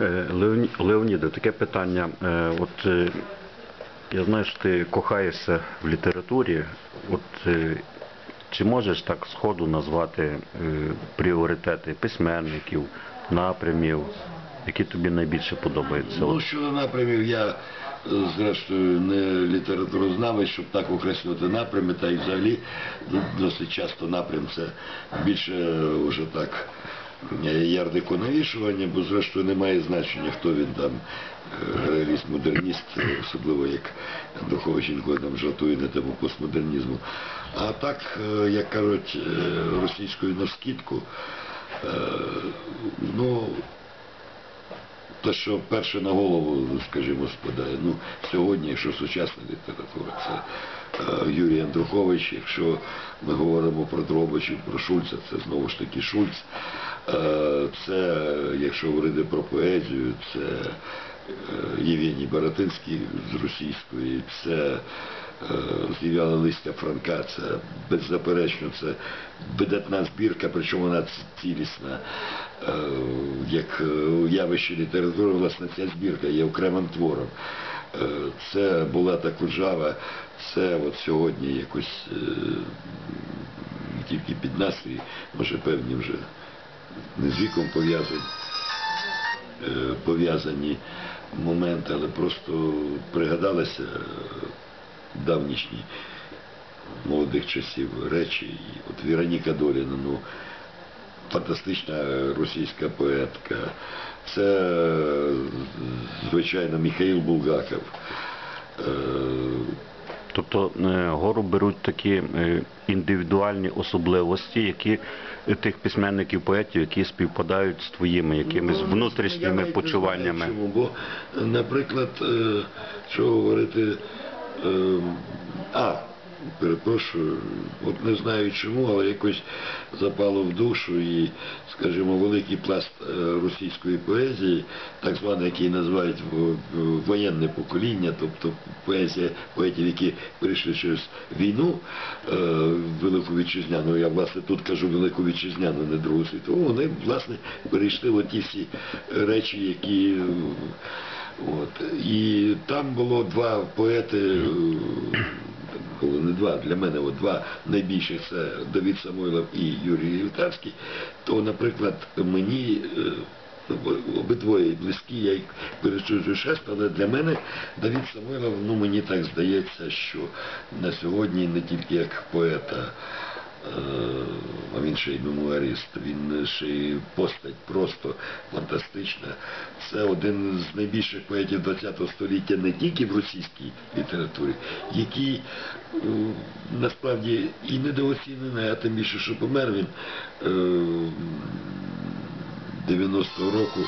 Е, Леоні- Леоніде, таке питання. Е, От е, я знаю, що ти кохаєшся в літературі. От чи можеш так сходу назвати пріоритети письменників, напрямів, які тобі найбільше подобаються? Ну, щодо напрямів, я зрештою не літературознавець, щоб так окреслювати напрями, та й взагалі досить часто напрям це більше вже так ярдико навішування, бо зрештою немає значення, хто він там, реаліст, модерніст, особливо як Духович інколи там жартує на тему постмодернізму. А так, е, як кажуть е, російською навскідку, е, ну, те, що перше на голову, скажімо, спадає. Ну, сьогодні, якщо сучасна література, це е, Юрій Андрухович, якщо ми говоримо про Дробичів, про Шульца, це знову ж таки Шульц. Е, це, якщо говорити про поезію, це Євгеній Баратинський з російської, це е, з'являла листя Франка, це беззаперечно, це видатна збірка, причому вона цілісна. Е, Як е, явище літератури, власне, ця збірка є окремим твором. Е, Це була та куржава, це от сьогодні якось е, тільки під настрій, може певні вже не з віком пов'язані е, пов'язані моменти, але просто пригадалися е, давнішні молодих часів речі. От Вероніка Доліна, ну, фантастична російська поетка. Це, е, звичайно, Михаїл Булгаков. Тобто е, гору беруть такі е, індивідуальні особливості, які е, тих письменників, поетів, які співпадають з твоїми якимись Ну, внутрішніми почуваннями. Чому, бо, наприклад, що говорити, а, перепрошую, от не знаю чому, але якось запало в душу і, скажімо, великий пласт е, російської поезії, так званий, який називають воєнне покоління, тобто поезія поетів, які прийшли через війну е, Велику Вітчизняну, я власне тут кажу Велику Вітчизняну, не Другу світову, вони власне перейшли в ті всі речі, які е, от. І там було два поети. Було не два, для мене от два найбільших це Давид Самойлов і Юрій Вітавський, то, наприклад, мені е, обидвоє близькі, я їх перечуджую шест, але для мене Давид Самойлов, ну мені так здається, що на сьогодні не тільки як поета, а він ще й мемуарист, він ще й постать просто фантастична. Це один з найбільших поетів ХХ століття не тільки в російській літературі, який е, насправді і недооцінений, а тим більше, що помер він е, 90-го року.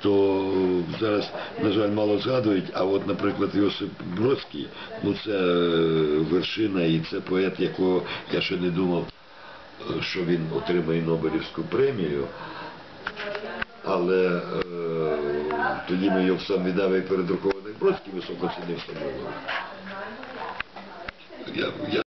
То зараз, на жаль, мало згадують, а от, наприклад, Йосип Бродський, ну це е, вершина і це поет, якого я ще не думав, що він отримає Нобелівську премію. Але е, тоді ми його сам віддав і передрукований Бродський високо цінив Самойлова. Я, я